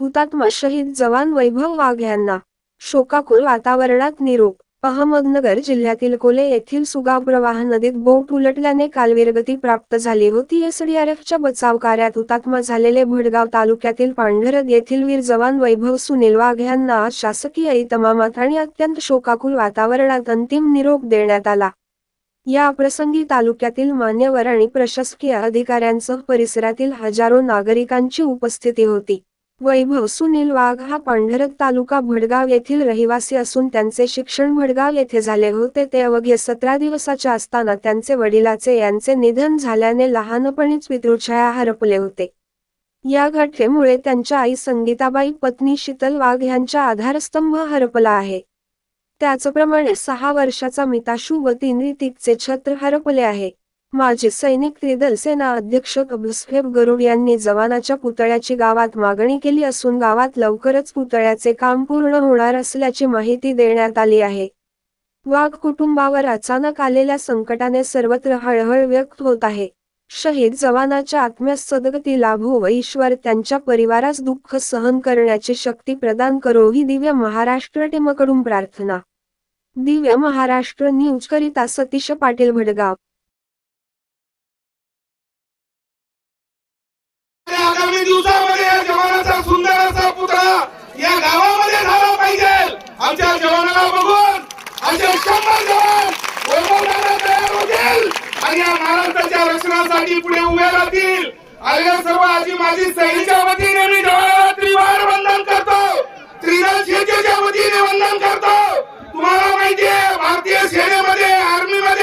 हुतात्मा शहीद जवान वैभव वाघ यांना शोकाकुल वातावरणात निरोप. अहमदनगर जिल्ह्यातील कोले येथील सुगाव प्रवाह नदीत बोट उलटल्याने काल वीरगती प्राप्त झाली होती. एसडीआरएफच्या बचाव कार्यात हुतात्मा झालेले भडगाव तालुक्यातील पांढरद येथील वीर जवान वैभव सुनील वाघ यांना आज शासकीय इतमामात आणि अत्यंत शोकाकुल वातावरणात अंतिम निरोप देण्यात आला. या प्रसंगी तालुक्यातील मान्यवर आणि प्रशासकीय अधिकाऱ्यांसह परिसरातील हजारो नागरिकांची उपस्थिती होती. वैभव सुनील वाघ हा पांढरक तालुका भडगाव येथील रहिवासी असून त्यांचे शिक्षण भडगाव येथे झाले होते. ते अवघे सतरा दिवसाचे असताना त्यांचे वडिलाचे यांचे निधन झाल्याने लहानपणीच पितृछाया हरपले होते. या घटनेमुळे त्यांच्या आई संगीताबाई पत्नी शीतल वाघ यांच्या आधारस्तंभ हरपला आहे. त्याचप्रमाणे सहा वर्षाचा मिताशू व तीन ऋतिकचे छत्र हरपले आहे. माजी सैनिक त्रिदल सेना अध्यक्ष अबुसफेब गरुड यांनी जवानाच्या पुतळ्याची गावात मागणी केली असून गावात लवकरच पुतळ्याचे काम पूर्ण होणार असल्याची माहिती देण्यात आली आहे. वाघ कुटुंबावर अचानक आलेल्या संकटाने सर्वत्र हळहळ व्यक्त होत आहे. शहीद जवानाच्या आत्म्यास सदगती लाभो व ईश्वर त्यांच्या परिवारास दुःख सहन करण्याची शक्ती प्रदान करो ही दिव्य महाराष्ट्र टीमकडून प्रार्थना. दिव्य महाराष्ट्र न्यूज करिता सतीश पाटील भडगाव. आगामी दिवसामध्ये या जवानाचा सुंदर असा पुतळा या गावामध्ये झाला पाहिजे. आमच्या जवानाला बघून असे शंभर जवान वैभवनाला तयार होतील आणि या महाराष्ट्राच्या रक्षणासाठी पुढे उभे राहतील. आलेल्या सर्व आजी माझी सैनिकच्या वतीने मी जवानाला त्रिवार वंदन करतो. त्रिदल शेतीच्या वतीने वंदन करतो. तुम्हाला माहितीये भारतीय सेनेमध्ये आर्मीमध्ये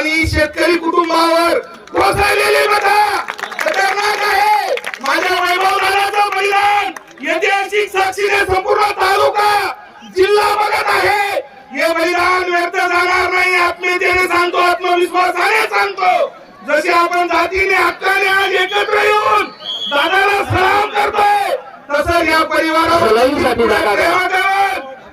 आणि शेतकरी कुटुंबावर कोसळलेली बघा खतरनाक आहे. माझ्या वैभव दादाचं बलिदान ऐतिहासिक साक्षीने संपूर्ण तालुका जिल्हा बघत आहे. हे बलिदान व्यर्थ जाणार नाही. आत्मीयतेने सांगतो आत्मविश्वासाने सांगतो. जसे आपण जातीने हक्काने आज एकत्र येऊन दादाला सलाम करतोय तसं या करून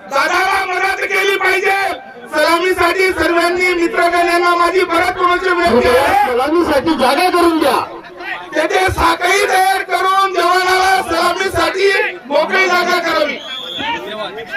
दादाला मदत केली पाहिजे. सलामीसाठी सर्वांनी मित्रगणांना माझी परत कोणाची विनंती आहे. सलामीसाठी जागा करून द्या. तेथे साखळी तयार